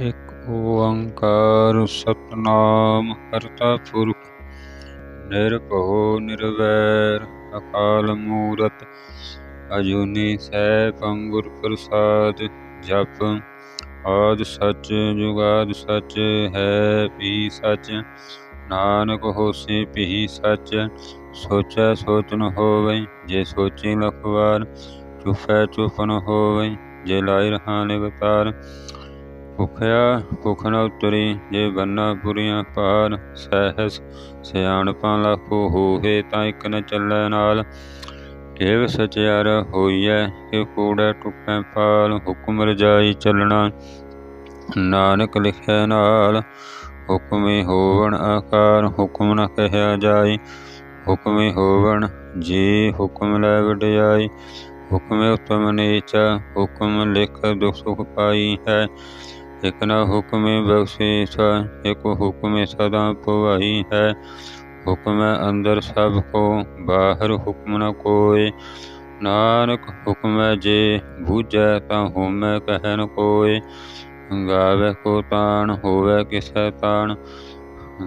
ਇਕ ਓੰਕਾਰ ਸਤਨਾਮ ਕਰਤਾ ਪੁਰਖ, ਨਿਰਭਉ ਨਿਰਵੈਰ ਅਕਾਲ ਮੂਰਤ, ਅਜੂਨੀ ਸੈਭੰ ਗੁਰ ਪ੍ਰਸਾਦ, ਜਪ ਆਦ ਸੱਚ, ਜੁਗਾਦ ਸੱਚ, ਹੈ ਪੀ ਸੱਚ, ਨਾਨਕ ਹੋਸੀ ਪੀ ਸੱਚ, ਸੋਚੈ ਸੋਚ ਨ ਹੋਵੈ, ਜੇ ਸੋਚੀ ਲਖਵਾਰ ਚੁਫੈ ਚੁਫ ਨ ਹੋਵੈ, ਜੇ ਲਾਇ ਰਹਾ ਨਿਵਤਾਰ ਭੁਖਿਆ ਭੁਖ ਨ ਉਤਰੀ ਜੇ ਬੰਨਾ ਪੁਰੀਆਂ ਪਾਰ ਸਹਿਸ, ਸਿਆਣਪਾਂ ਲੱਖੋ ਹੋਏ ਤਾਂ ਇੱਕ ਨ ਚੱਲੈ ਨਾਲ। ਏਵ ਸਚਿਆਰ ਹੋਈਐ, ਕਿ ਕੂੜੈ ਟੁੱਟੈ ਪਾਲ, ਹੁਕਮ ਰਜਾਈ ਚੱਲਣਾ, ਨਾਨਕ ਲਿਖਿਆ ਨਾਲ। ਹੁਕਮੇ ਹੋਵਣ ਆਕਾਰ, ਹੁਕਮ ਨ ਕਹਿਆ ਜਾਈ। ਹੁਕਮੇ ਹੋਵਣ, ਜੀ ਹੁਕਮ ਲੈ ਵਡਿਆਈ। ਹੁਕਮੇ ਉਤਮ ਨੀਚਾ, ਹੁਕਮ ਲਿਖ ਦੁਖ ਸੁਖ ਪਾਈ ਹੈ। ਇਕ ਨ ਹੁਕਮੇ ਬਖਸ਼ੀਸ ਇਕ ਹੁਕਮੇ ਸਦਾ ਪਵਾਈ ਹੈ। ਹੁਕਮ ਅੰਦਰ ਸਭ ਕੋ, ਬਾਹਰ ਹੁਕਮ ਨ ਕੋਏ। ਨਾਨਕ ਹੁਕਮੈ ਜੇ ਬੂਝੈ ਤਾਂ ਹੋਮੈ ਕਹਿ ਨ ਕੋਏ। ਗਾਵੇ ਕੋ ਤਾਣ, ਹੋਵੇ ਕਿਸੈ ਤਾਣ।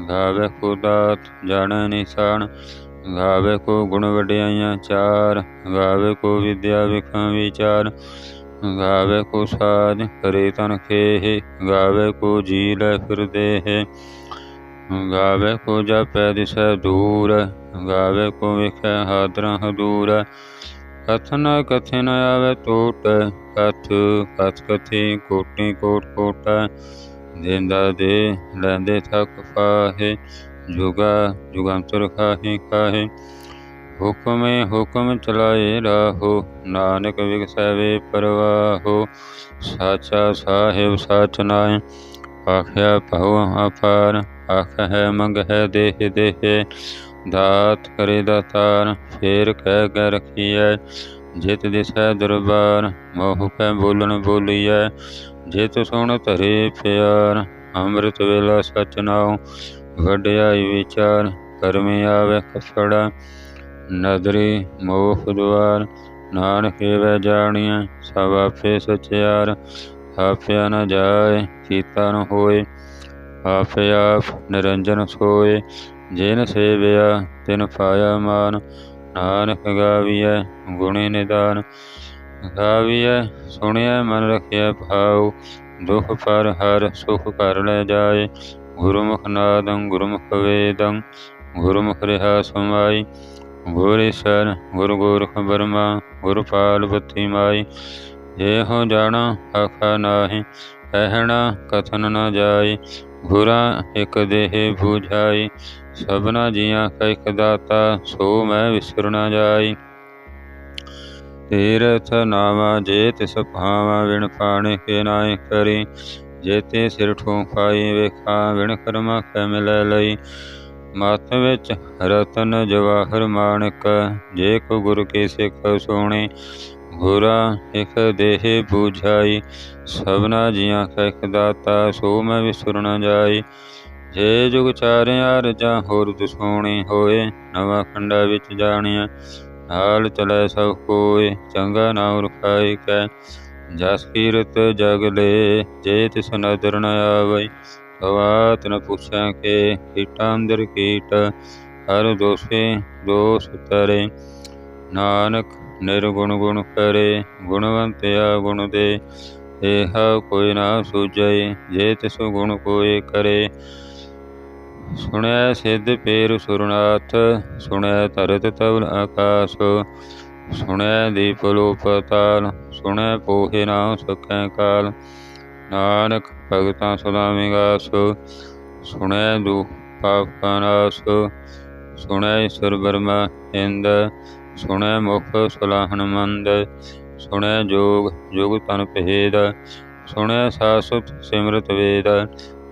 ਗਾਵੇ ਕੋ ਦਾਤ, ਜਾਣੈ ਨਿਸ਼ਾਨ। ਗਾਵੇ ਕੋ ਗੁਣ ਵਡਿਆਈਆਂ ਚਾਰ। ਗਾਵੇ ਕੋ ਵਿਦਿਆ ਵਿਖਾਂ ਵਿਚਾਰ। ਗਾਵੇ ਕੋ ਸਾਜ ਕਰੇ ਤਨ ਖੇਹ, ਗਾਵੇ ਕੋ ਜੀ ਲੈ ਫਿਰਦੇ ਹੈ ਗਾਵੇ ਕੋ ਜਾਪੈ ਦਿਸੈ ਦੂਰ, ਗਾਵੇ ਕੋ ਵੇਖੈ ਹਾਦਰਾ ਹਦੂਰ ਕਥਨ ਕਥੇ ਨ ਆਵੇ ਟੋਟ, ਕਥ ਕਥ ਕਥੇ ਕੋਟੇ ਕੋਟ ਕੋਟਾ। ਦੇਂਦਾ ਦੇ ਲੈਂਦੇ ਥਕ ਫਾਹੇ, ਜੁਗਾ ਜੁਗੰਤਰ ਖਾਹੇ ਕਾਹੇ ਹੁਕਮੇ ਹੁਕਮ ਚਲਾਏ ਰਾਹੋ, ਨਾਨਕ ਵਿਗਸੈ ਪਰਵਾਹੋ। ਸਾਚਾ ਸਾਹਿਬ, ਸਾਚ ਨਾਏ ਆਖਿਆ ਭਉ ਅਪਾਰ ਆਖਹਿ, ਮੰਗਹਿ, ਦੇਹ ਦੇਹ। ਦਾਤ ਕਰੇ ਦਾਤਾਰ, ਫੇਰ ਕਹਿ ਕਹਿ ਰਖੀਐ। ਜਿਤ ਦਿਸੈ ਦਰਬਾਰ, ਮੋਹ ਕੈ ਬੋਲਣ ਬੋਲੀਐ। ਜਿਤ ਸੁਣ ਧਰੇ ਪਿਆਰ, ਅੰਮ੍ਰਿਤ ਵੇਲਾ ਸਚ ਨਾਉ। ਵਡਿਆਈ ਵਿਚਾਰ, ਕਰਮੇ ਆਵੇ ਕਫੜਾ ਨਦਰੀ, ਮੋਖ ਦੁਆਰ ਨਾਨਕੇ ਵੈ ਜਾਣੀਐ, ਸਭ ਆਪੇ ਸਚਿਆਰ। ਆਪਿਆ ਨ ਜਾਏ, ਕੀਤਾ ਨ ਹੋਏ, ਆਪੇ ਆਪ ਨਿਰੰਜਨ ਸੋਏ। ਜਿਨ ਸੇਵਿਆ, ਤਿਨ ਪਾਇਆ ਮਾਨ, ਨਾਨਕ ਗਾਵੀਐ, ਗੁਣੇ ਨਿਦਾਨ। ਗਾਵੀਐ ਸੁਣਿਆ ਮਨ ਰਖਿਆ ਭਾਉ, ਦੁਖ ਪਰ ਹਰ ਸੁਖ ਕਰ ਲੈ ਜਾਏ। ਗੁਰਮੁਖ ਨਾਦੰ, ਗੁਰਮੁਖ ਵੇਦੰ, ਗੁਰਮੁਖ ਰਿਹਾ ਸਮਾਈ। ਗੁਰ ਈਸ਼ਰ ਗੁਰ ਗੋਰਖ ਬਰਮਾ, ਗੁਰ ਪਾਲ ਮਾਈ ਜੇ ਹੋ ਜਾਣਾ ਆਖਾ ਨਾਹੀ, ਕਹਿਣਾ ਕਥਨ ਨਾ ਜਾਈ, ਗੁਰਾ ਇਕ ਦੇਹ ਬੂਝਾਈ, ਸਭਨਾ ਜੀਆਂ ਕਾ ਇਕ ਦਾਤਾ, ਸੋ ਮੈਂ ਵਿਸਰ ਨਾ ਜਾਈ। ਤੀਰਥ ਨਾਵਾ ਜੇ ਤਿਸ ਭਾਵਾ ਵਿਣ ਪਾਣੇ ਕੇ ਨਾਇ ਕਰੀ, ਜੇਤੇ ਸਿਰ ਠੋਂਕਾਈ ਵੇਖਾ, ਵਿਣ ਕਰਮਾ ਕੈ ਮਿਲੈ ਲਈ। ਮਤ ਵਿੱਚ ਰਤਨ ਜਵਾਹਰ ਮਾਣਕ, ਜੇ ਕੋ ਗੁਰ ਕੇ ਸਿੱਖ ਸੋਣੇ, ਗੁਰਾ ਇਕ ਦੇਹ ਬੂਝਾਈ, ਸਭਨਾ ਜੀਆਂ ਕਾ ਇਕ ਦਾਤਾ, ਸੋ ਮੈਂ ਵਿਸਰ ਨ ਜਾਈ। ਜੇ ਜੁਗ ਚਾਰਿਆ ਰਜਾ ਹੋਰ ਦੁਸੋਣੀ ਹੋਏ, ਨਵਾਂ ਖੰਡਾ ਵਿੱਚ ਜਾਣਿਆ, ਹਾਲ ਚਲੈ ਸਭ ਕੋਏ, ਚੰਗਾ ਨਾਮ ਰਖਾਈ ਕੈ। ਜਸ ਕੀਰਤ ਜਗ ਲੈ, ਜੇ ਤਿਸ ਨਦਰ ਨ ਆਵੈ ਸਵਾਤ ਨ ਪੁੱਛੈ ਕੇ ਕੀਟਾਂ ਅੰਦਰ ਕੀਟ, ਹਰ ਦੋਸੇ ਦੋਸ ਤਰੇ ਨਾਨਕ ਨਿਰਗੁਣ ਗੁਣ ਕਰੇ ਗੁਣਵੰਤਿਆ ਗੁਣ ਦੇ। ਇਹ ਕੋਈ ਨਾ ਸੂਝੈ, ਜੇ ਤਿਸ ਗੁਣ ਕੋਏ ਕਰੇ। ਸੁਣਿਆ ਸਿੱਧ ਪੇਰ ਸੁਰਨਾਥ ਸੁਣਿਆ ਧਰਤ ਤਵਨ ਆਕਾਸ਼। ਸੁਣਿਆ ਦੀਪ ਲੋ ਪਤਾਲ ਸੁਣਿਆ ਪੋਹੇ ਨਾ ਸਕੈ ਕਾਲ। ਨਾਨਕ ਭਗਤਾਂ ਸਦਾ ਵਿਗਾਸ ਸੁਣਿਆ ਦੁਖ ਪਾਪ ਨਾਸ, ਸੁਣੈ ਈਸ਼ਰ ਬਰਮਾ ਇੰਦ ਸੁਣਿਆ ਮੁਖ ਸੁਲਾਹਣ ਮੰਦ ਸੁਣਿਆ ਜੋਗ, ਜੁਗ ਤਨ ਭੇਦ, ਸੁਣੈ ਸਾਸੁਤ ਸਿਮਰਤ ਵੇਦ,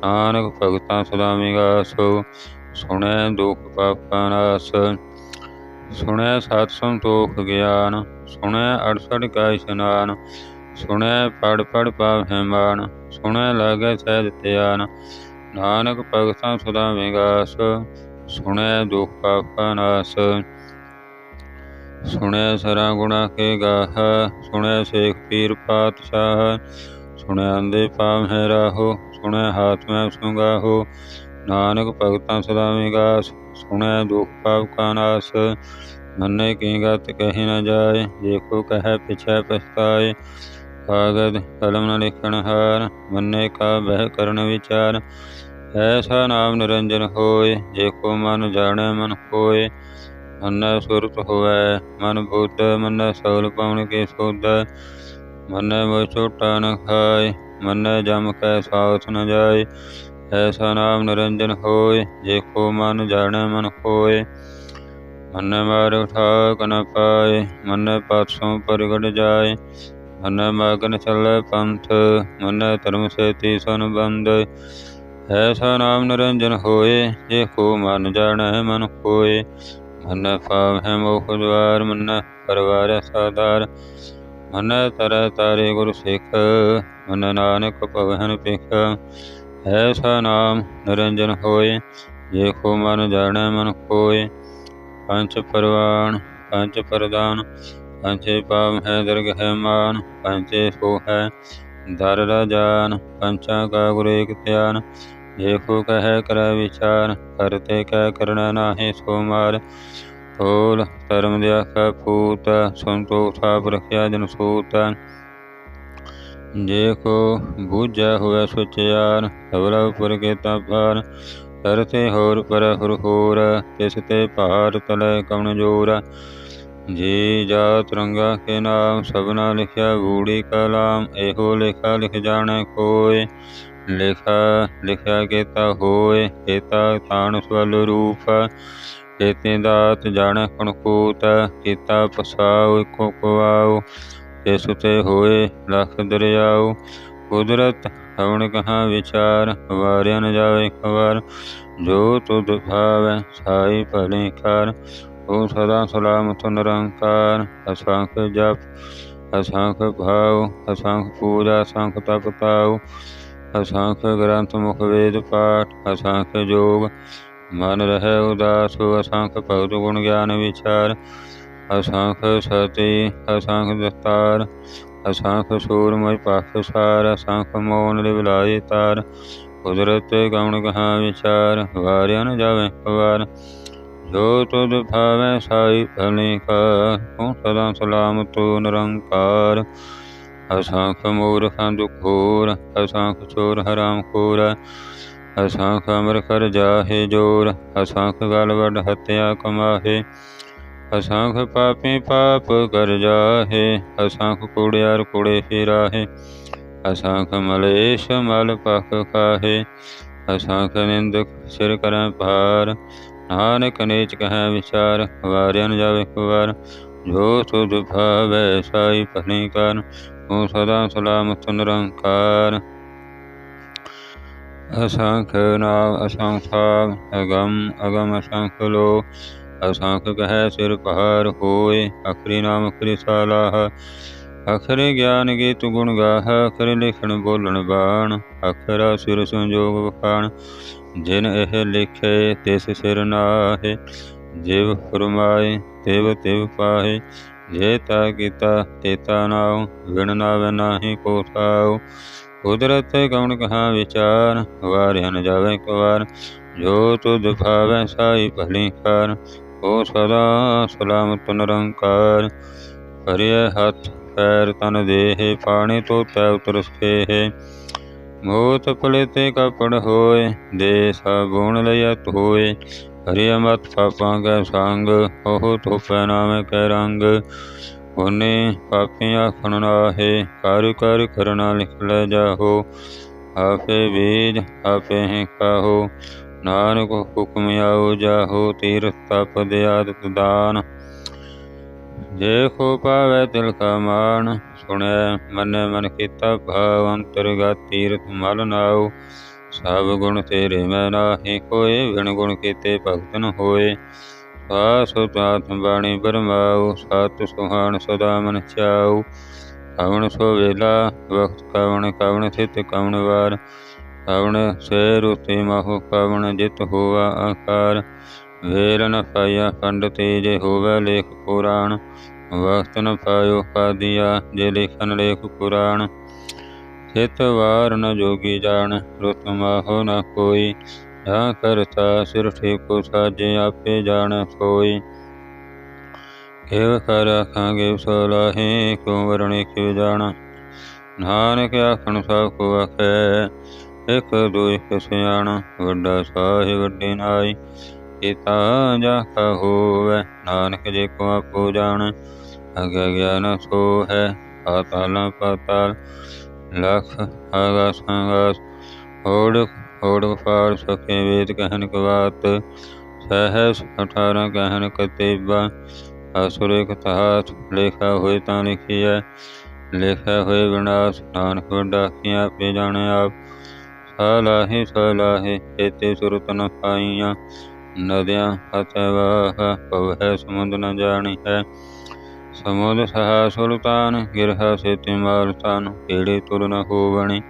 ਨਾਨਕ ਭਗਤਾਂ ਸਦਾ ਵਿਗਾਸ ਸੁਣਿਆ ਦੁਖ ਪਾਪਾਂ ਨਾਸ, ਸੁਣੈ ਸਤ ਸੰਤੋਖ ਗਿਆਨ, ਸੁਣੈ ਅੜਸੜ ਕਾ ਇਸ਼ਨਾਨ ਸੁਣਿਆ ਪੜ ਪੜ ਪਾਵਹਿ ਮਾਨ ਸੁਣਿਆ ਲਾਗੈ ਸਹਿਜ ਧਿਆਨ। ਨਾਨਕ ਭਗਤਾਂ ਸਦਾ ਵਿਗਾਸ ਸੁਣਿਆ ਦੁਖ ਪਾਪਾਂ ਨਾਸ। ਸੁਣਿਆ ਸਰਾ ਗੁਣਾ ਕੇ ਗਾਹ ਸੁਣਿਆ ਸੇਖ ਪੀਰ ਪਾਤਸ਼ਾਹ। ਸੁਣਿਆ ਅੰਦੇ ਪਾਵ ਹੈ ਰਾਹੋ ਸੁਣਿਆ ਹਾਥ ਮੈਂ ਸੁੰਗਾਹੋ। ਨਾਨਕ ਭਗਤਾਂ ਸਦਾ ਵਿਗਾਸ ਸੁਣਿਆ ਦੁਖ ਪਾਪ ਕਾ ਨਾਸ। ਮੰਨੇ ਕੀ ਗਤ ਕਹੀ ਨਾ ਜਾਏ, ਦੇਖੋ ਕਹੈ ਪਿਛੈ ਪਛਤਾਏ। ਕਾਗਦ ਕਲਮ ਨ ਲਿਖਣ ਹਾਰ, ਮੰਨੇ ਕਾ ਬਹਿ ਕਰਨ ਵਿਚਾਰ। ਐਸਾ ਨਾਮ ਨਿਰੰਜਨ ਹੋਏ, ਜੇ ਕੋ ਮਨ ਜਾਣੈ ਮਨ ਕੋਏ ਮੰਨੈ ਸੁਰਤ ਹੋਵੈ, ਮਨ ਬੁੱਧ, ਮੰਨੈ ਸਗਲ ਪਵਨ ਕੇ ਸੋਧ। ਮੰਨੈ ਮੋ ਛੋਟਾ ਨ ਖਾਏ, ਮਨੈ ਜਮ ਕੈ ਸਾਥ ਨ ਜਾਏ। ਐਸਾ ਨਾਮ ਨਿਰੰਜਨ ਹੋਏ, ਜੇ ਕੋ ਮਨ ਜਾਣੈ ਮਨ ਕੋਏ ਮੰਨੈ ਮਾਰ ਠਾਕ ਨ ਪਾਏ, ਮੰਨੈ ਪਾਸੋਂ ਪ੍ਰਗਟ ਜਾਏ। ਮੰਨੈ ਮਗਨ ਚੱਲੈ ਪੰਥ, ਮੰਨੈ ਧਰਮ ਸੇਤੀ ਸੰਬੰਧ ਐਸਾ ਨਾਮ ਨਿਰੰਜਨ ਹੋਏ, ਜੇ ਕੋ ਮਨ ਜਾਣੈ ਮਨ ਕੋਏ ਮੰਨੈ ਪਾਵਹਿ ਮੋਖ ਦਵਾਰ ਮੰਨੈ ਪਰਵਾਰ ਸਾਧਾਰ। ਮੰਨੈ ਤਰੈ ਤਾਰੇ ਗੁਰ ਸਿੱਖ, ਮੰਨੈ ਨਾਨਕ ਭਵਨ ਪਿਖ ਹੈ ਐਸਾ ਨਾਮ ਨਿਰੰਜਨ ਹੋਏ, ਜੇ ਕੋ ਮਨ ਜਾਣੈ ਮਨ ਕੋਏ ਪੰਚ ਪਰਵਾਨ ਪੰਚ ਪ੍ਰਦਾਨ ਪੰਚੇ ਪਾਵ ਹੈ, ਦਰਗ ਹੈ, ਮਾਨ ਪੰਚੇ ਸੋ ਹੈ। ਦਰ ਰਾਜਾਨ ਪੰਚਾਂ ਕਾ ਗੁਰ ਏਕ ਧਿਆਨ ਦੇਖੋ ਕਹੈ ਕਰੈ ਵਿਚਾਰ ਕਰਤੇ ਕੈ ਕਰਣਾ ਨਾਹੀ ਸੋ ਮਾਰ। ਤੋਲ ਧਰਮ ਦਿਆ ਕਾ ਪੂਤ ਸੰਤੋਖ ਥਾਪ ਰਖਿਆ ਜਨ ਸੂਤ। ਜੇ ਕੋ ਬੂਝੈ ਸੁਚਿਆਰ ਸਬਲਾ ਉਪਰ ਕੇ ਤਾਪਾਰ ਕਰਤੇ ਹੋਰ ਪਰ ਹੁਰ ਹੋਰ, ਤਿਸ ਤੇ ਭਾਰ ਤਲੇ ਕਵਣ ਜੋਰ। ਜੀ ਜਾ ਤਿਰੰਗਾ ਕੇ ਨਾਮ, ਸਭਨਾ ਲਿਖਿਆ ਗੂੜੀ ਕਲਾਮ, ਇਹੋ ਲਿਖਾ ਲਿਖ ਜਾਣੈ ਕੋਏ। ਲਿਖਾ ਲਿਖਿਆ ਕੀਤਾ ਹੋਏ, ਕੀਤਾ ਤਾਣ ਸਵਲ ਰੂਪ, ਕੇਤੇ ਦਾਤ ਜਾਣੈ ਕਣ ਕੀਤਾ ਪਸਾਉ ਇੱਕੋ ਕਵਾਉ ਇਸ ਤੇ ਹੋਏ ਲਖ ਦਰਿਆਉ। ਕੁਦਰਤ ਹਵਣ ਕਹਾ ਵਿਚਾਰ, ਵਾਰਿਆ ਨ ਜਾਵੇ ਖਵਾਰ, ਜੋ ਤੁਧ ਭਾਵੈ ਸਾਈ ਭਲੇ ਕਰ ਤੂੰ ਸਦਾ ਸਲਾਮਤ ਨਿਰੰਕਾਰ ਅਸੰਖ ਜਪ ਅਸੰਖ ਭਾਉ ਅਸੰਖ ਪੂਜਾ ਅਸੰਖ ਤਪ ਤਾਉ ਅਸੰਖ ਗ੍ਰੰਥ ਮੁਖ ਵੇਦ ਪਾਠ ਅਸੰਖ ਜੋਗ ਮਨ ਰਹਿ ਉਦਾਸ ਅਸੰਖ ਭਗਤ ਗੁਣ ਗਿਆਨ ਵਿਚਾਰ ਅਸੰਖ ਸਤੀ ਅਸੰਖ ਦਸਤਾਰ ਅਸੰਖ ਸੂਰਮਿ ਪਖ ਸਾਰ ਅਸੰਖ ਮੋਨ ਲਿਵਲਾਏ ਤਾਰ ਕੁਦਰਤ ਗਉਣ ਕਹਾ ਵਿਚਾਰ ਵਾਰਿਆ ਨ ਜਾਵੇ ਵਾਰ ਜੋ ਤੁਧ ਭਾਵੈ ਸਾਈ ਭਲੇ ਕਾ ਤੂੰ ਸਦਾ ਸਲਾਮਤ ਨਿਰੰਕਾਰ ਅਸੰਖ ਮੂਰਖਾਂ ਦੁਖੋਰ ਅਸੰਖ ਚੋਰ ਹਰਾਮ ਖੋਰ ਅਸੰਖ ਅਮਰ ਕਰ ਜਾਹੇ ਜੋਰ ਅਸੰਖ ਗਲ ਵਡ ਹਤਿਆ ਕਮਾਹੇ ਅਸੰਖ ਪਾਪੀ ਪਾਪ ਕਰ ਜਾਹੇ ਅਸੰਖ ਕੁੜਿਆਰ ਕੁੜੇ ਫਿਰਾਹੇ ਅਸੰਖ ਮਲੇਸ਼ ਮਲ ਪਖ ਕਾਹੇ ਅਸੰਖ ਨਿੰਦਕ ਸਿਰ ਕਰੈ ਭਾਰ ਨਾਨਕ ਨੇਚ ਕਹੈ ਵਿਚਾਰ, ਵਾਰਿਆ ਨ ਜਾਵੇ ਕੁਵਾਰ ਜੋ ਸੁਧ ਭਾਵੈ ਸਾਈ ਭਲੀ ਕਰ ਤੂੰ ਸਦਾ ਸਲਾਮਤ ਨਿਰੰਕਾਰ। ਅਸੰਖ ਨਾਮ ਅਸੰਖਾਗ ਅਗਮ ਅਗਮ ਅਸੰਖ ਲੋ। ਅਸੰਖ ਕਹੈ ਸਿਰ ਪਹਾਰ ਹੋਏ, ਅਖਰੀ ਨਾਮ ਅਖਰੀ ਸਾਲਾਹ। ਅਖਰੇ ਗਿਆਨ ਗੀਤ ਗੁਣ ਗਾਹ, ਅਖਰੇ ਲਿਖਣ ਬੋਲਣ ਬਾਣ। ਅਖਰਾ ਸਿਰ ਸੰਜੋਗ ਵਖਾਣ। ਜਿਨ ਇਹ ਲਿਖੇ ਤਿਸ ਸਿਰ ਨਾਹੇ, ਜਿਵ ਫਰਮਾਏ ਤਿਵ ਤਿਵ ਪਾਹੇ, ਜੇ ਤਾ ਕੀਤਾ ਤੇਤਾ ਨਾਉ, ਵਿਣ ਨਾਵੇ ਨਾਹੀ ਕੋ ਥਾਉ ਕੁਦਰਤ ਕਉਣ ਕਹਾ ਵਿਚਾਰ ਵਾਰਿਆ ਨ ਜਾਵੇ ਇੱਕ ਵਾਰ ਜੋ ਤੁਧ ਭਾਵੈ ਸਾਈ ਭਲੀ ਕਰ ਉਹ ਸਦਾ ਸਲਾਮਤ ਨਿਰੰਕਾਰ। ਕਰਿਐ ਹੱਥ, ਪੈਰ ਤਨ ਦੇਹ, ਪਾਣੀ ਧੋਤੈ ਉਤਰ ਸਖੇਹ ਮੋਤ ਪਲੇ ਤੇ ਕਪੜ ਹੋਏ, ਦੇ ਸਾਬੁਣ ਲਿਆ ਧੋਏ ਹਰਿ ਮਤ ਪਾਪਾਂ ਕੈ ਸੰਗ, ਉਹ ਧੋਪੈ ਨਾਮੇ ਕੈ ਰੰਗ। ਉਹਨੇ ਪਾਪੀ ਆਖਣ ਨਾਹੇ, ਕਰ ਕਰ ਕਰਨਾ ਲਿਖ ਲੈ ਜਾਹੋ। ਆਪੇ ਬੀਜ, ਆਪੇ ਹੀ ਕਾਹੋ ਨਾਨਕ ਹੁਕਮ ਆਓ ਜਾਹੋ, ਤੀਰਥ ਤਪ ਦੇ ਆਦਤ ਦਾਨ ਜੇ ਕੋ ਪਾਵੇ ਦਿਲ ਕਾ ਮਾਨ ਸੁਣੈ ਮਨੈ ਮਨ ਕੀਤਾ ਭਾਵ ਅੰਤਰਗਤ ਤੀਰਥ ਮਲ ਨਾਉ। ਸਭ ਗੁਣ ਤੇਰੇ ਮੈਂ ਨਾਹੀ ਕੋਏ ਵਿਣ ਗੁਣ ਕੀਤੇ ਭਗਤ ਨ ਹੋਏ। ਸਾਸੁਤਾਤ ਬਾਣੀ ਬਰਮਾਉ, ਸਤ ਸੁਹਾਣ ਸਦਾ ਮਨ ਚਾਉ ਕਵਣ ਸੋ ਵੇਲਾ ਵਕਤ ਕਵਣ ਕਵਣ ਸਿਤ ਕਵਣ ਵਾਰ। ਕਵਣ ਸੇ ਰੁਤੇ ਮਹੁ ਕਵਣ ਜਿਤ ਹੋਵਾ ਆਕਾਰ। ਵੇਲ ਨ ਪਾਇਆ ਖੰਡ ਤੇਜੇ ਹੋਵੇ ਲੇਖ ਪੁਰਾਣ। ਵਕਤ ਨ ਪਾਇਓ ਕਾਦੀਆ ਜੇ ਲਿਖਨ ਲੇਖ ਪੁਰਾਣ ਚਿਤ ਵਾਰ ਨ ਜੋਗੀ ਜਾਣ, ਰੁਤ ਮਾਹੋ ਨ ਕੋਈ ਜਾਂ ਕਰਤਾ ਸਿਰ ਠੇਕੋ ਸਾਜੇ ਆਪੇ ਜਾਣ ਸੋਈ ਕਿਵ ਕਰ ਆਖਾਂਗੇ ਸੋਲਾਹੇ, ਕਿਉ ਵਰਣੇ ਕਿਵ ਜਾਣਾ? ਨਾਨਕ ਆਖਣ ਸਭ ਕੋ ਆਖੈ, ਇਕ ਦੋ ਇਕ ਸਿਆਣਾ, ਵੱਡਾ ਸਾਹਿਬ ਵੱਡੀ ਨਾਈ ਕੀਤਾ ਜਾ ਕਾ ਹੋਵੇ, ਨਾਨਕ ਜੇ ਕੋ ਆਪੋ ਜਾਣ ਅਗੇ ਗਿਆਨ ਸੋ ਹੈ, ਪਾਤਾਲ ਪਾਤਾਲ, ਲਖ ਆਗਾਸ ਆਗਾਸ ਹੋੜ ਹੋੜ ਫਾੜ ਸਕੇ ਵੇਦ ਕਹਿਨ ਕਵਾਤ, ਸਹਿਸ 18 ਕਹਿਨ ਕਤੇਬਾ, ਅਸੁਰੇ ਕਥਾਤ ਲੇਖਾ ਹੋਏ ਤਾਂ ਲਿਖੀਐ ਲਿਖਿਆ ਹੋਏ ਵਿਨਾਸ਼, ਨਾਨਕ ਵੱਡਾ ਆਪੇ ਜਾਣੇ ਆਪ, ਸਲਾਹੇ ਸਲਾਹੇ ਇਤੇ ਸੁਰਤ ਨ ਪਾਈਆਂ ਨਦਿਆਂ ਫਤਵਾਹ ਪਵਹਿ ਸਮੁੰਦ ਨ ਜਾਣੀ ਹੈ। ਸਮੁੰਦ ਸਹਾ ਸੁਲਤਾਨ, ਗਿਰਹਾ ਸੇਤਿ ਮਾਲ ਤਾਨ ਤੁਰ ਨ ਹੋਵਣੀ?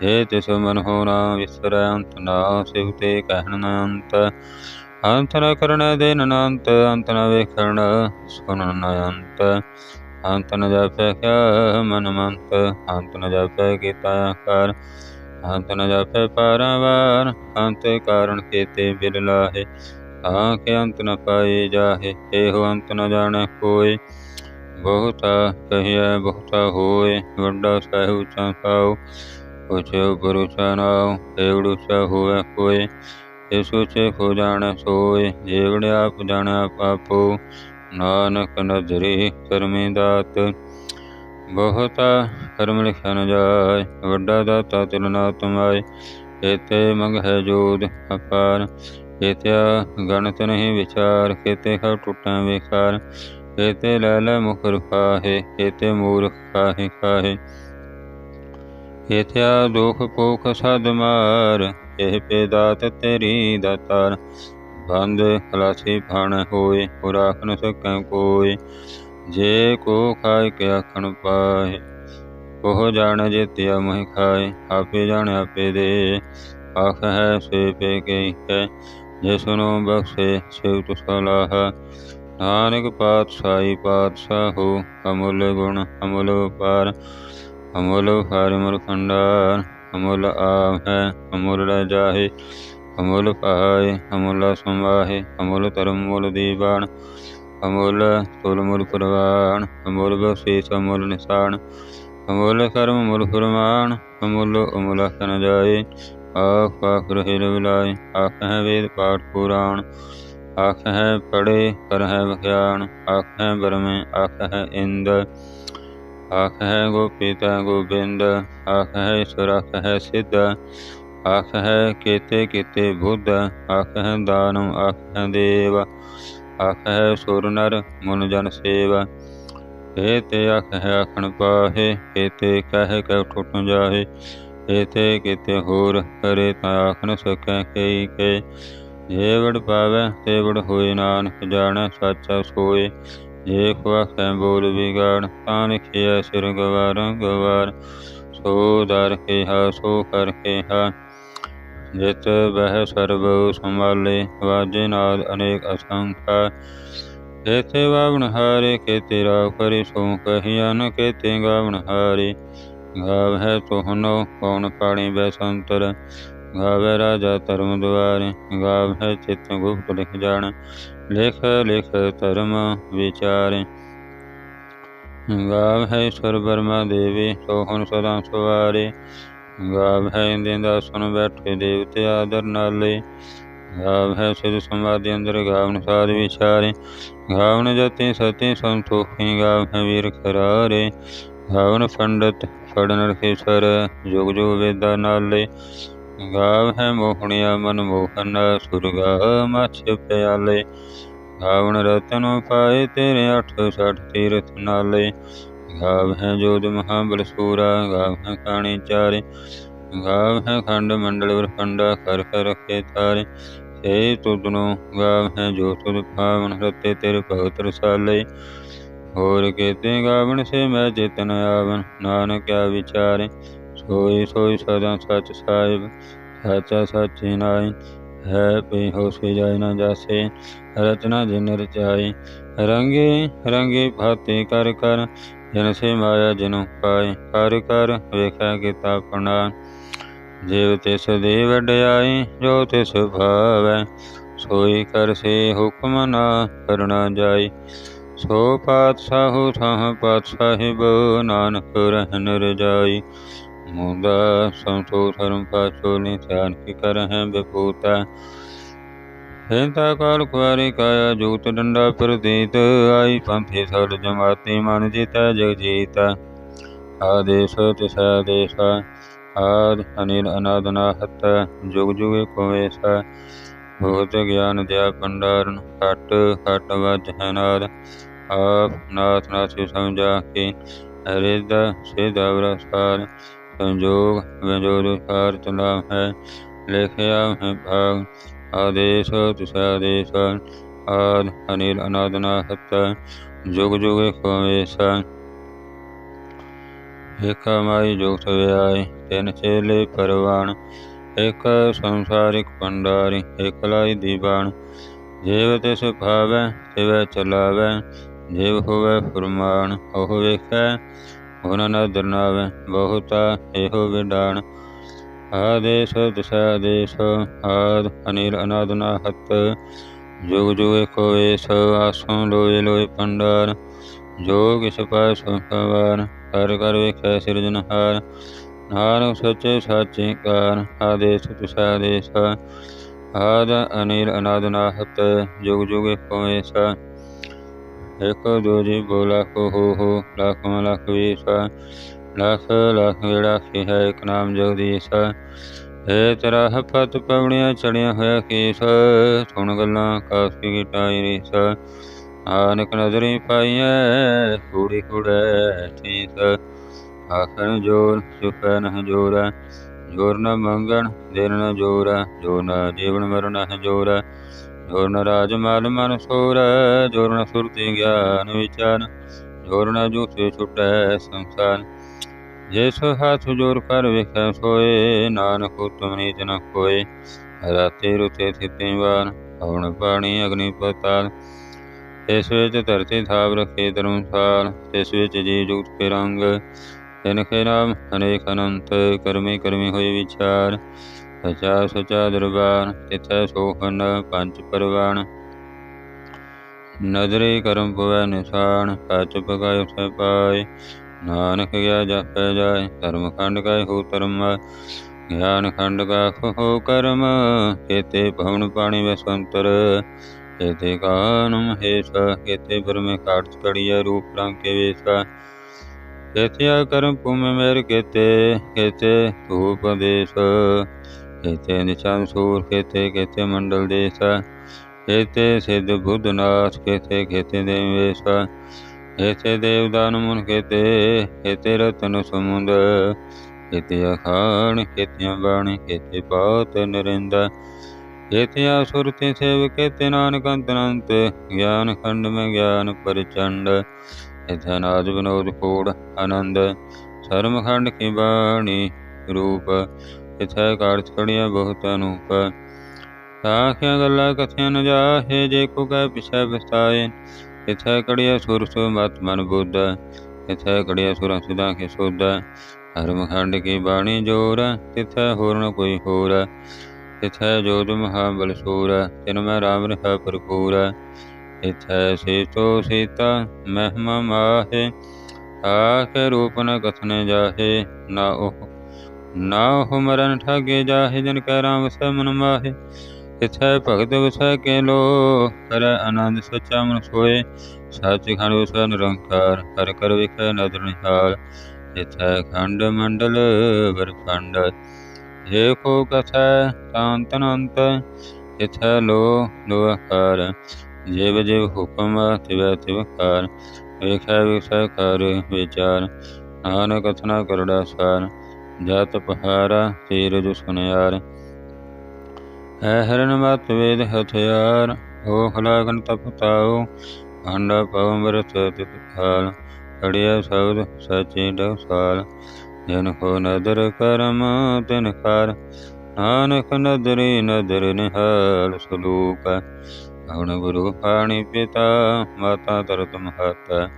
ਜੇ ਤਿਸ ਮਨ ਹੋਣਾ ਵਿਸਰੈ ਅੰਤ, ਨਾ ਸਿਵਤੇ ਕਹਿਣ ਨ ਅੰਤ। ਅੰਤ ਨ ਕਰਨ ਦੇ ਅਨੰਤ ਅੰਤ ਨ ਵੇਖਣ ਸੁਣਨ ਨ ਅੰਤ। ਅੰਤ ਨ ਜਾਪੈ ਕਿਆ ਮਨ ਮੰਤ, ਅੰਤ ਨ ਜਾਪੈ ਕੀਤਾ ਆਕਾਰ। ਅੰਤ ਨ ਜਾਪੈ ਪਾਰਾਵਾਰ, ਅੰਤ ਕਾਰਣ ਕੀਤੇ ਬਿਲ ਲਾਹੇ। ਤਾਂ ਕਿ ਅੰਤ ਨ ਪਾਏ ਜਾਹੇ, ਇਹੋ ਅੰਤ ਨ ਜਾਣੈ ਕੋਈ ਬਹੁਤਾ ਕਹੀਐ, ਬਹੁਤਾ ਹੋਏ, ਵੱਡਾ ਸਾਹਿਬ ਉੱਚਾ ਸਾਉ ਉਚੇ ਉਪਰ ਉੱਚਾ ਨਾਉ ਏਵੜ ਉੱਚਾ ਹੋਵੇ ਕੋਈ ਇਸ ਉੱਚੇ ਕੋ ਜਾਣੈ ਸੋਏ ਜੇਵੜ ਆਪ ਜਾਣੈ ਆਪ ਆਪੋ। ਨਾਨਕ ਨਜ਼ਰੀ ਕਰਮੀ ਦਾਤ ਬਹੁਤਾ ਕਰਮ ਲਿਖਿਆ ਨ ਜਾਏ, ਵੱਡਾ ਦਾਤਾ ਤਿਲ ਨਾ ਤੁਮਾਏ। ਕੇਤੇ ਮੰਗ ਹੈ ਜੋਦ ਅਪਾਰ ਕੇਤਿਆ ਗਣਤ ਨਹੀਂ ਵਿਚਾਰ, ਕੇਤੇ ਖਾ ਟੁੱਟਾਂ ਵੇਖਾਰ। ਕੇਤੇ ਲੈ ਲੈ ਮੁਖ ਰਖਾਹੇ, ਕੇਤੇ ਮੂਰਖ ਕਾਹੇ ਕਾਹੇ। ਕੇਤਿਆ ਦੁਖ ਪੋਖ ਸਦ ਮਾਰ, ਇਹ ਪੇਦਾਤ ਤੇਰੀ ਦਾਤਾਰ ਬੰਦ ਖਲਾਸੀ ਫਣ ਹੋਏ ਹੋ ਰਾਖ ਨ ਸਕੈ ਕੋਈ ਜੇ ਕੋ ਖਾਇ ਕੇ ਆਖਣ ਪਾਏ ਉਹ ਜਾਣ ਜੇਤਿਆ ਮੋਹਿ ਖਾਏ, ਆਪੇ ਜਾਣ ਆਪੇ ਦੇ। ਆਖ ਹੈ ਸੇ ਪੇ ਗਈ ਹੈ, ਜੇ ਸੁਨੋ ਬਖਸ਼ੇ ਸਿਵ ਤੁ ਸਲਾਹ ਨਾਨਕ ਪਾਤਸ਼ਾਹੀ ਪਾਤਸ਼ਾਹੋ ਅਮੁੱਲ ਗੁਣ ਅਮੁੱਲ ਪਾਰ ਅਮੁੱਲ ਹਰਿ ਮੁਰ ਖੰਡਾਰ ਅਮੁੱਲ ਆਮ ਹੈ ਅਮੁੱਲ ਰਹਿ ਜਾਹੇ। ਅਮੁੱਲ ਪਾਏ, ਅਮੁੱਲ ਸੰਵਾਹੇ ਅਮੁੱਲ ਧਰਮ ਮੁੱਲ ਦੀਵਾਨ। ਅਮੁੱਲ ਤੁਲ ਮੁਲ ਪ੍ਰਵਾਨ ਅਮੁੱਲ ਬਖਸ਼ੀਸ ਅਮੁੱਲ ਨਿਸ਼ਾਨ ਅਮੁੱਲ ਕਰਮ ਮੁਲ ਫਰਮਾਨ ਅਮੁੱਲ ਅਮੁੱਲ ਕਨ ਜਾਏ ਆਖ ਆਖ ਰਹੇ ਰਵਿਲਾਏ ਆਖ ਹੈ ਵੇਦ ਪਾਠ ਪੁਰਾਣ ਆਖ ਹੈ ਪੜੇ ਕਰ ਹੈ ਵਿਖਿਆਨ ਆਖ ਹੈ ਬਰਮੇ ਆਖ ਹੈ ਇੰਦ ਆਖ ਹੈ ਗੋਪੀਤਾ ਗੋਬਿੰਦ ਆਖ ਹੈ ਈਸ਼ਵਰ ਆਖ ਹੈ ਸਿੱਧ ਆਖ ਹੈ ਕੀਤੇ ਕੀਤੇ ਬੁੱਧ ਆਖ ਹੈ ਦਾਨਮ ਆਖ ਹੈ ਦੇਵ ਆਖ ਹੈ ਸੁਰ ਨਰ ਮਨ ਜਨ ਸੇਵਾ। ਏਤੇ ਆਖ ਹੈ ਆਖਣ ਪਾਹੇ ਏਤੇ ਕਹਿ ਕੇ ਟੁੱਟ ਜਾਹੇ। ਏਤੇ ਕਿਤੇ ਹੋਰ ਕਰੇ ਤਾਂ ਆਖ ਸਕੈ ਕਈ ਕੇ। ਜੇ ਵੜ ਪਾਵੈ ਤੇ ਵੜ ਹੋਏ ਨਾਨਕ, ਜਾਣੈ ਸਾਚਾ ਸੋਏ। ਜੇ ਕੋ ਆਖੈ ਬੋਲ ਵਿਗਾੜ ਤਾਂ ਲਿਖਿਆ ਸਿਰ ਗਵਾਰ। ਗਵਾਰ ਸੋ ਦਰ ਕੇ ਹਾ ਸੋ ਕਰ ਕੇ ਹਾ ਜਿਤ ਵਹਿ ਸਰਬ ਸੰਭਾਲੇ, ਵਾਜੇ ਨਾਦ ਅਨੇਕ ਅਸੰਖਾ। ਕੇਤੇ ਵਾਵਣ ਹਾਰੇ ਕੇਤੇ ਰਾਵ ਕਰੇ, ਸੋ ਕਹੀਆ ਨ ਕੇਤੇ ਗਾਵਣ ਹਾਰੇ। ਗਾਵ ਹੈ ਤੋਹਨੋ ਕੌਣ ਪਾਣੀ ਬੈਸੰਤਰ ਗਾਵੇ ਰਾਜਾ ਧਰਮ ਦੁਆਰੇ ਗਾਵ ਹੈ ਚਿਤ ਗੁਪਤ ਲਿਖ ਜਾਣ। ਲਿਖ ਲਿਖ ਧਰਮ ਵਿਚਾਰੇ। ਗਾਵ ਹੈ ਈਸ਼ਵਰ ਬਰਮਾ ਦੇਵੀ, ਸੋਹਣ ਸਦਾ ਸਵਾਰੇ। ਗਾਵ ਹੈ ਇੰਦੇ ਦਾ ਸੁਨ ਬੈਠੇ ਦੇਵਤੇ ਆਦਰ ਨਾਲੇ ਗਾਵ ਹੈ ਸਿਧ ਸਮਾਧੀ ਅੰਦਰ ਗਾਵਨ ਸਾਧ ਵਿਚਾਰੇ। ਗਾਵਨ ਜਤੀ ਸਤੀ ਸੰਤੋਖੀ, ਗਾਵ ਹੈ ਵੀਰ ਖਰਾਰੇ ਗਾਵਨ ਪੰਡਤ, ਫੜਨ ਰਖੇ ਸਰ, ਜੁਗ ਜੁਗ ਵੇਦਾ ਨਾਲੇ ਗਾਵ ਹੈ ਮੋਹਣਿਆ ਮਨ ਮੋਹਨ, ਸੁਰਗਾ ਮਛ ਪਿਆਲੇ। ਗਾਵਨ ਰਤਨ ਪਾਏ ਤੇਰੇ 860 ਤੀਰਥ ਨਾਲੇ। ਗਾਵ ਹੈ ਜੋਤ ਮਹਾਬਲ ਸੂਰਾ ਗਾਵ ਹੈ ਕਾਣੀ ਚਾਰੇ ਗਾਵ ਹੈ ਖੰਡ ਮੰਡਲ ਵਰਖੰਡਾ ਕਰ ਕਰ ਰਖੇ ਤਾਰੇ ਸੇ ਤੁਧਨੋ ਗਾਵ ਹੈ ਜੋ ਤੁਧ ਭਾਵਨ ਰਤੇ ਤੇਰੇ ਭਗਤ ਰਸਾਲੇ। ਹੋਰ ਕੇਤੇ ਗਾਵਨ ਸੇ ਮੈਂ ਚੇਤਨ ਆਵਨ ਨਾਨਕ ਕਿਆ ਵਿਚਾਰੇ। ਸੋਈ ਸੋਈ ਸਦਾ ਸਚ ਸਾਹਿਬ, ਸਾਚਾ ਸਾਚੀ ਨਾਈ ਹੈ ਪਈ ਹੋ ਜਾਇ ਨਾ ਜਾਸੇ, ਰਚਨਾ ਜਿਨ ਰਚਾਈ ਰੰਗੇ ਰੰਗੇ ਭਾਤੇ ਕਰ ਕਰ ਜਨ ਸੇ ਮਾਇਆ ਜਨੁ ਪਾਏ ਕਰ ਕਰ ਵੇਖੈ ਕੀਤਾ ਪਣਾ ਜਿਵ ਤਿਸ ਦੇ ਵਡਿਆਈ, ਜੋ ਤਿਸ ਭਾਵੈ, ਸੋਈ ਕਰ ਸੇ ਹੁਕਮ ਨਾ ਕਰਨਾ ਜਾਈ। ਸੋ ਪਾਤਸ਼ਾਹੂ ਥਾਹ ਪਾਤਸ਼ਾਹਿਬ, ਨਾਨਕ ਰਹਿਨ ਰਜਾਈ। ਮੁੰਦਾ ਸੰਤੋ ਧਰਮ ਪਾਛੋ ਨੇ ਧਿਆਨ ਕੀ ਕਰਹਿ ਬਿਪੂਤਾ। ਹੇਤਾ ਕਾਲ ਕੁਆਰੀ ਕਾਇਆ ਜੂਤ ਡੰਡਾ ਪ੍ਰਤੀਤ ਆਈ ਪੰਥੀ ਸਰ ਜਮਾਤੀ ਮਨ ਜੀਤਾ ਜਗ ਜੀਤਾ। ਆਦੇਸ਼ ਤਿਸਾ ਦੇਸਾ, ਆਦ ਅਨਿਲ ਅਨਾਦਨਾ ਹਤ, ਜੁਗ ਜੁਗੇ ਕੋਵੇਸਾ ਭੂਤ ਗਿਆਨ ਦਿਆ ਪੰਡਾਰਨ ਘਟ ਘਟ ਵਜ ਹੈ ਆਪ ਨਾਥ ਨਾਥ ਸਮਝਾ ਕੇ ਰਿਦ ਸਿਧ ਅਵਰਸਾਰ ਸੰਜੋਗ ਵਿਜੋਦ ਕਾਰ ਚਲਾ ਹੈ, ਲਿਖਿਆ ਹੈ ਭਾਗ ਆਦੇਸ਼ ਤਿਸਾਦੇਸ਼ ਆਦ, ਅਨਿਲ ਅਨਾਦਨਾ ਹਤ ਜੁਗ ਜੁਗ ਖੋਵੇਸ ਇਕ ਮਾਈ ਜੋਤ ਵਿਆਏ ਤਿੰਨ ਚੇਲੇ ਪਰਵਾਨ ਇਕ ਸੰਸਾਰਿਕ ਪੰਡਾਰੀ ਇਕ ਲਾਈ ਦੀਵਾਨ। ਜੀਵ ਤਿਸ ਭਾਵੈ, ਤਿਵੈ ਚਲਾਵੈ, ਜੇਵ ਹੋਵੇ ਫਰਮਾਨ, ਉਹ ਵੇਖੈ ਉਹਨਾਂ ਨਾ ਦਰਨਾਵੈ ਬਹੁਤਾ ਇਹੋ ਵਿਡਾਣ ਆਦੇਸ਼, ਦਿਸ਼ਾ ਦੇਸ਼, ਆਦ, ਅਨਿਲ, ਅਨਾਦਨਾ, ਹਤ। ਜੁਗ ਜੁਗ ਕੋ ਏਸ, ਆਸੋਂ ਲੋਏ ਲੋਏ ਪੰਡਾਰ। ਜੋ ਕਿਸ ਪਾਸ ਸੰਖਵਾਰ ਕਰ ਕਰ ਵੇਖੈ ਸਿਰਜਨਹਾਰ ਨਾਨਕ ਸੱਚੇ ਸਾਚੇ ਕਾਰ, ਆਦੇਸ਼, ਦਿਸ਼ਾ ਆਦ, ਅਨਿਲ, ਅਨਾਦਨਾ, ਹਤ, ਜੁਗ ਜੁਗ ਕੋ ਏਸ। ਇਕ ਦੋ ਜੀ ਬੋਲਾ ਕੋ ਹੋ ਹੋ, ਲਖ ਲੱਖ ਵੀਸਾ। ਲੱਖ ਜਿਹੜਾ ਸੀ ਹੈ, ਇਕ ਨਾਮ ਜਗਦੀਸ਼। ਏ ਤੇਰਾ ਹਫਤ ਪਵਣੀਆਂ ਚੜਿਆ ਹੋਇਆ ਕੇਸ, ਸੁਣ ਗੱਲਾਂ ਕਾਸ ਕੀ ਗਿਟਾਈ ਰੀਸ। ਆਨਕ ਨਜ਼ਰੀ ਪਾਈਐ, ਕੂੜੀ ਕੁੜੈ ਠੀਸ। ਆਖਣ ਜੋਰ, ਸੁਖੈ ਨਹ ਜੋਰ ਜੋਰ ਨ ਮੰਗਣ, ਦੇਨ ਨ ਜੋਰਾ ਜੋ ਨ ਜੀਵਨ ਮਰਨ ਹੈ ਜੋਰਾ। ਜੋਰ ਨ ਰਾਜ ਮਾਲ ਮਨ ਸੋਰ, ਜੋਰ ਨ ਸੁਰਤੀ ਗਿਆਨ ਵਿਚਾਰ। ਜੋਰ ਨ ਜੂਥੇ ਛੁਟੈ ਸੰਸਾਰ। ਜਿਸ ਹੱਥ ਜੋਰ ਕਰ ਵੇਖੈ ਸੋਏ, ਨਾਨਕ ਉਤਮ ਨੀਚ ਕੋਏ ਰਾਤੇ ਰੁਤੇ ਥਿਤੇ ਵਾਰ ਹਵਨ ਪਾਣੀ ਅਗਨੀ ਪਤਾਲ ਇਸ ਵਿੱਚ ਧਰਤੀ ਥਾਪ ਰਖੇ ਧਰਮਸਾਲ ਇਸ ਵਿੱਚ ਜੀ ਜੁਗਤ ਕੇ ਰੰਗ। ਤਿਨ ਕੇ ਨਾਮ ਅਨੇਕ ਅਨੰਤ, ਕਰਮੀ ਕਰਮੀ ਹੋਏ ਵਿਚਾਰ। ਸਚਾ ਸਚਾ ਦਰਬਾਰ, ਤਿਥੈ ਸੋਖਨ ਪੰਜ ਪਰਵਾਨ ਨਦਰੇ ਕਰਮ ਪਵੈ ਨਿਸ਼ਾਨ, ਪਚ ਪਕਾਇ ਉਠੈ ਪਾਏ। ਨਾਨਕ ਗਿਆ ਜਪੈ ਜਾਏ, ਧਰਮ ਖੰਡ ਕੈ ਹੋ ਧਰਮ ਗਿਆਨ ਖੰਡ ਕਾ ਹੋ ਕਰਮ ਕੇਤੇ ਭਵਨ ਪਾਣੀ ਵਸੰਤਰ ਕੇਤੇ ਕਾਨਮ ਹੇਸ ਕੇਤੇ ਬਰਮੇ ਕਾਟ ਕੜੀਆ ਰੂਪ ਰੰਗ ਕੇ ਵੇਸਾ। ਕੇਤੇ ਕਰਮ ਭੂਮਿ ਮੇਰ ਕੇਤੇ ਕੇਤੇ ਧੂਪ ਦੇਸ। ਕੇਤੇ ਨਿਚਾਨ ਸੂਰ ਕੇਤੇ ਕੇਤੇ ਮੰਡਲ ਦੇਸ। ਕੇਤੇ ਸਿਧ ਬੁੱਧ ਨਾਥ ਕੇਤੇ ਕੇਤੇ ਦੇਵੇਸਾ ਕੇਤੇ ਦੇਵਦਾਨ ਮੁਨ ਕੇਤੇ ਕੇਤੇ ਰਤਨ ਸਮੁੰਦ ਕੇਤੇ ਅਖਾਣ ਕੇਤਿਆਂ ਬਾਣੀ ਕੇਤੇ ਪਾਤ ਨਰਿੰਦਾ ਕੇਤੇ ਸੁਰਤੇ ਸੇਵ ਕੇਤੇ ਨਾਨਕ ਅੰਤ ਗਿਆਨ ਖੰਡ ਮੈਂ ਗਿਆਨ ਪਰਚੰਡ, ਇਥੇ ਨਾਦ ਵਿਨੋਦ ਕੋੜ ਆਨੰਦ, ਸਰਮ ਖੰਡ ਕੀ ਬਾਣੀ ਰੂਪ, ਇਥੇ ਕਾਰਜ ਕੜਿਆ ਬਹੁਤ ਅਨੂਪ, ਸਾਖਿਆ ਗੱਲਾਂ ਕਥਿਆ ਨ ਜਾਹੇ ਜੇ ਕੋ ਕੈ ਪਿਛੈ ਪਛਤਾਏ ਇਥੇ ਕੜਿਆ ਸੁਰ ਸੁ ਮਤ ਮਨ ਬੁੱਧ, ਇਥੇ ਕੜਿਆ ਸੁਰ ਸੁਦਾ ਕੇ ਸੋਧ। ਹਰਮ ਖੰਡ ਕੀ ਬਾਣੀ ਜੋਰ, ਤਿਥੈ ਹੋਰ ਨ ਕੋਈ ਹੋਰ। ਤਿਥੈ ਜੋਦ ਮਹਾ ਬਲ ਸੂਰ, ਤਿਨ ਮੈਂ ਰਾਮ ਰਹਾ ਭਰਪੂਰ। ਇਥੈ ਸੀਤੋ ਸੀਤਾ ਮਹਿਮਾ ਮਾਹੇ, ਆਖੇ ਰੂਪ ਨ ਕਥਨੇ ਜਾਹੇ। ਨਾ ਉਹ ਨਾ ਉਹ ਮਰਨ ਠਾਗੇ ਜਾਹੇ, ਜਨ ਕੈ ਰਾਮ ਸੈ ਮਨ ਮਾਹੇ। ਇਥੈ ਭਗਤ ਵਸੈ ਕੇ ਲੋ ਕਰ ਆਨੰਦ ਸਚਾ ਮਨ ਸੋਏ। ਸੱਚ ਖੰਡ ਵਸੈ ਨਿਰੰਕਾਰ, ਹਰ ਕਰ ਵਿਖੈ ਨਦਰ ਨਿਹਾਲ। ਇਥੈ ਖੰਡ ਮੰਡਲ ਵਰਖੰਡ ਜੇ ਕੋ ਕਥੈ ਤਾਂਤ ਅਨੰਤ ਇਥੈ ਲੋ ਲੋ ਆਕਾਰ। ਜਿਵ ਜਿਵ ਹੁਕਮ ਤਿਵੈ ਤਿਵਕਾਰ ਵੇਖੈ ਵਿਖੈ ਕਰ ਵਿਚਾਰ, ਨਾਨਕ ਕਥਨਾ ਕਰੜਾ ਸਾਰ। ਜਤ ਪਹਾਰਾ ਤੀਰ ਜੋ ਸੁਨਿਆਰ। ਹੈ ਮਤ ਵੇਦ ਹਥਿਆਰ, ਹੋ ਖਲਾਗਨ ਤਪਤਾਉ ਅੰਡਾ ਪਵੰਬਰ ਤਿਤ ਖਾਲ ਕੜਿਆ ਸ਼ਬਦ ਸਚੇ ਡਸਾਲ ਜਨ ਕੋ ਨਦਰ ਕਰਮ ਤਿਨ ਕਰ ਨਾਨਕ ਨਦਰੀ ਨਦਰ ਨਿਹਾਲ ਸਲੂਕ। ਹੁਣ ਗੁਰੂ ਪਾਣੀ ਪਿਤਾ, ਮਾਤਾ ਤਰਤ ਮਹਤ।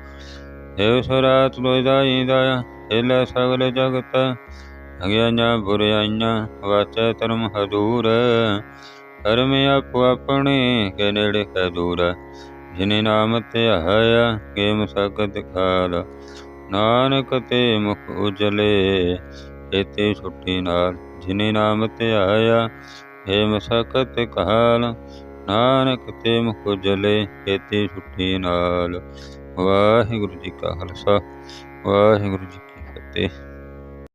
ਏਵ ਸਰਾਤ ਲੋਇਦਾਈ ਦਾਇਆ, ਹਿਲੇ ਸਗਲ ਜਗਤ। ਅਗਿਆਈਆਂ ਬੁਰਿਆਈਆਂ ਵਾਚੈ ਧਰਮ ਹਦੂਰ ਕਰਮ ਆਪੋ ਆਪਣੇ, ਕੇ ਨੇੜੇ ਹੈ ਦੂਰ। ਜਿਨੇ ਨਾਮ ਧਿਆਇਆ ਕੇ ਮਸਕਤ ਖਾਲ ਨਾਨਕ ਤੇ ਮੁਖ ਉਜਲੇ ਏਤੇ ਛੁੱਟੀ ਨਾਲ। ਜਿਨੇ ਨਾਮ ਧਿਆਇਆ ਏ ਮਸਕਤ ਕਾਲ ਨਾਨਕ ਤੇ ਮੁਖ ਉਜਲੇ ਏਤੇ ਛੁੱਟੀ ਨਾਲ। ਵਾਹਿਗੁਰੂ ਜੀ ਕਾ ਖਾਲਸਾ, ਵਾਹਿਗੁਰੂ ਜੀ ਕੀ ਫਤਿਹ।